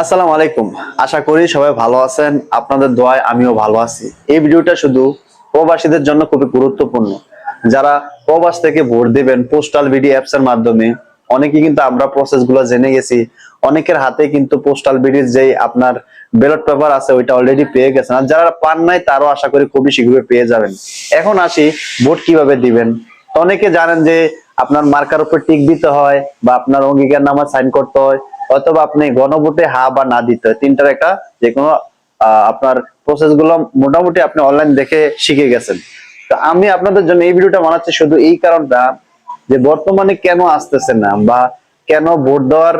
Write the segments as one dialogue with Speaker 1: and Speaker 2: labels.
Speaker 1: আসসালামু আলাইকুম। আশা করি সবাই ভালো আছেন। আপনাদের দোয়ায় আমিও ভালো আছি। এই ভিডিওটা শুধু প্রবাসীদের জন্য খুবই গুরুত্বপূর্ণ। যারা প্রবাস থেকে ভোট দিবেন পোস্টাল বিডি অ্যাপস এর মাধ্যমে, অনেকে কিন্তু আমরা প্রসেসগুলো জেনে গেছি। অনেকের হাতে কিন্তু পোস্টাল বিডির যে আপনার ব্যালট পেপার আছে, ওইটা অলরেডি পেয়ে গেছেন। আর যারা পান নাই, তারও আশা করি খুবই শীঘ্রই পেয়ে যাবেন। এখন আসি ভোট কীভাবে দিবেন? অনেকে জানেন যে আপনার মার্কার উপর টিক দিতে হয় বা আপনার অঙ্গীকার নামা সাইন করতে হয়। অথবা আপনি গণভোটে হা বা না দিতে হয়। তিনটার একটা যে কোনো আপনার প্রসেসগুলো মোটামুটি আপনি অনলাইন দেখে শিখে গেছেন। তো আমি আপনাদের জন্য এই ভিডিওটা বানাচ্ছি শুধু এই কারণটা যে বর্তমানে কেন আসতেছে না বা কেন ভোট দেওয়ার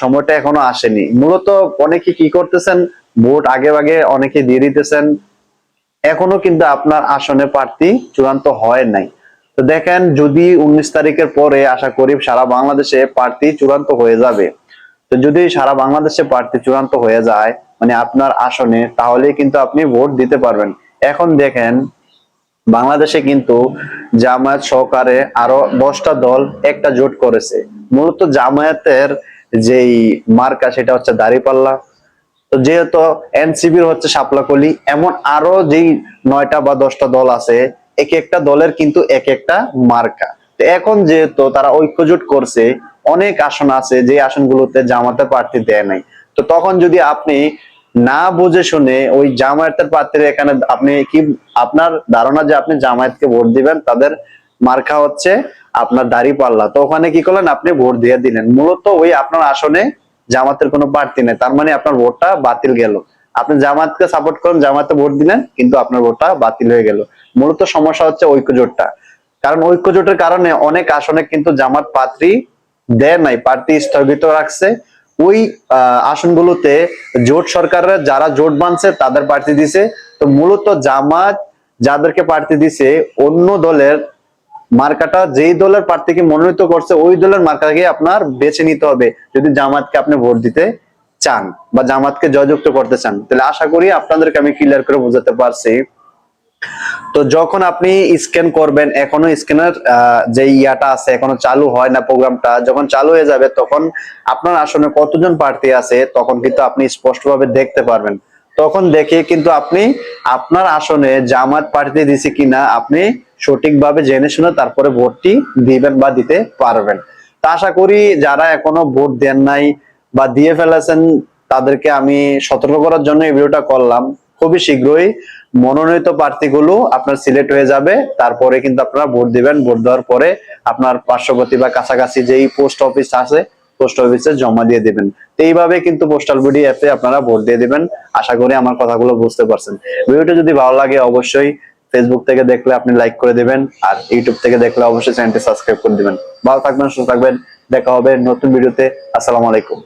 Speaker 1: সময়টা এখনও আসেনি। মূলত অনেকে কি করতেছেন, ভোট আগে আগে অনেকে দিয়ে দিতেছেন। এখনও কিন্তু আপনার আসনে প্রার্থী চূড়ান্ত হয় নাই। তো দেখেন যদি উনিশ তারিখের পরে আশা করি সারা বাংলাদেশে প্রার্থী চূড়ান্ত হয়ে যাবে। তো যদি সারা বাংলাদেশে প্রার্থী চূড়ান্ত হয়ে যায় মানে আপনার আসনে তাহলে কিন্তু আপনি ভোট দিতে পারবেন। এখন দেখেন, বাংলাদেশে কিন্তু জামায়াত সহকারে আরও দশটা দল একটা জোট করেছে। মূলত জামায়াতের যেই মার্কা, সেটা হচ্ছে দাঁড়িপাল্লা। তো যেহেতু এনসিবির হচ্ছে সাপলাকলি এমন আরও যেই নয়টা বা দশটা দল আছে, এক একটা দলের কিন্তু এক একটা মার্কা। তো এখন যেহেতু তারা ঐক্যজোট করছে অনেক আসন আছে, যে আসনগুলোতে জামাতে প্রার্থী দেয় নাই। তো তখন যদি আপনি না বুঝে শুনে ওই জামায়াতের প্রার্থীর এখানে আপনি কি, আপনার ধারণা যে আপনি জামায়াতকে ভোট দিবেন, তাদের মার্কা হচ্ছে আপনার দাড়ি পাল্লা। তো ওখানে কি করলেন? আপনি ভোট দিয়ে দিলেন। মূলত ওই আপনার আসনে জামাতের কোনো প্রার্থী নেই। তার মানে আপনার ভোটটা বাতিল গেল। আপনি জামাতকে সাপোর্ট করেন জামাতে ভোট দিলেন, কিন্তু আপনার ভোটটা বাতিল হয়ে গেল। মূলত সমস্যা হচ্ছে ঐক্যজোটটা। কারণ ঐক্যজোটের কারণে অনেক আসনে কিন্তু জামাত প্রার্থী দেয় নাই প্রার্থী স্থগিত রাখছে। ওই আসনগুলোতে জোট সরকাররা যারা জোট বানছে তাদের প্রার্থী দিছে। তো মূলত জামাত যাদেরকে প্রার্থী দিছে, অন্য দলের মার্কাটা যেই দলের প্রার্থীকে মনোনীত করছে, ওই দলের মার্কাকে আপনার বেছে নিতে হবে। যদি জামাতকে আপনি ভোট দিতে চান বা জামাতকে জয়যুক্ত করতে চান, তাহলে আশা করি আপনাদেরকে আমি ক্লিয়ার করে বোঝাতে পারছি। তো যখন আপনি স্ক্যান করবেন, এখনও স্ক্যানের যে ইয়াটা আছে, এখনও চালু হয় না প্রোগ্রামটা, যখন চালু হয়ে যাবে, তখন আপনার আসনে কতজন প্রার্থী আছে, তখন কিন্তু আপনি স্পষ্টভাবে দেখতে পারবেন। তখন দেখে কিন্তু আপনি আপনার আসনে জামাত প্রার্থী দিছে কিনা, আপনি সঠিকভাবে জেনে শুনে তারপরে ভোটটি দিবেন বা দিতে পারবেন। তা আশা করি যারা এখনও ভোট দেন নাই বা দিয়ে ফেলেছেন, তাদেরকে আমি সতর্ক করার জন্য এই ভিডিওটা করলাম। খুবই শীঘ্রই মনোনীত প্রার্থীগুলো আপনার সিলেক্ট হয়ে যাবে। তারপরে কিন্তু আপনারা ভোট দিবেন। ভোট দেওয়ার পরে আপনার পার্শ্ববর্তী বা কাছাকাছি যেই পোস্ট অফিস আছে, পোস্ট অফিসে জমা দিয়ে দিবেন। এইভাবে কিন্তু পোস্টাল বিডি অ্যাপে আপনারা ভোট দিয়ে দিবেন। আশা করি আমার কথাগুলো বুঝতে পারছেন। ভিডিওটা যদি ভালো লাগে অবশ্যই ফেসবুক থেকে দেখলে আপনি লাইক করে দিবেন। আর ইউটিউব থেকে দেখলে অবশ্যই চ্যানেলটি সাবস্ক্রাইব করে দিবেন। ভালো থাকবেন, সুস্থ থাকবেন। দেখা হবে নতুন ভিডিওতে। আসসালামু আলাইকুম।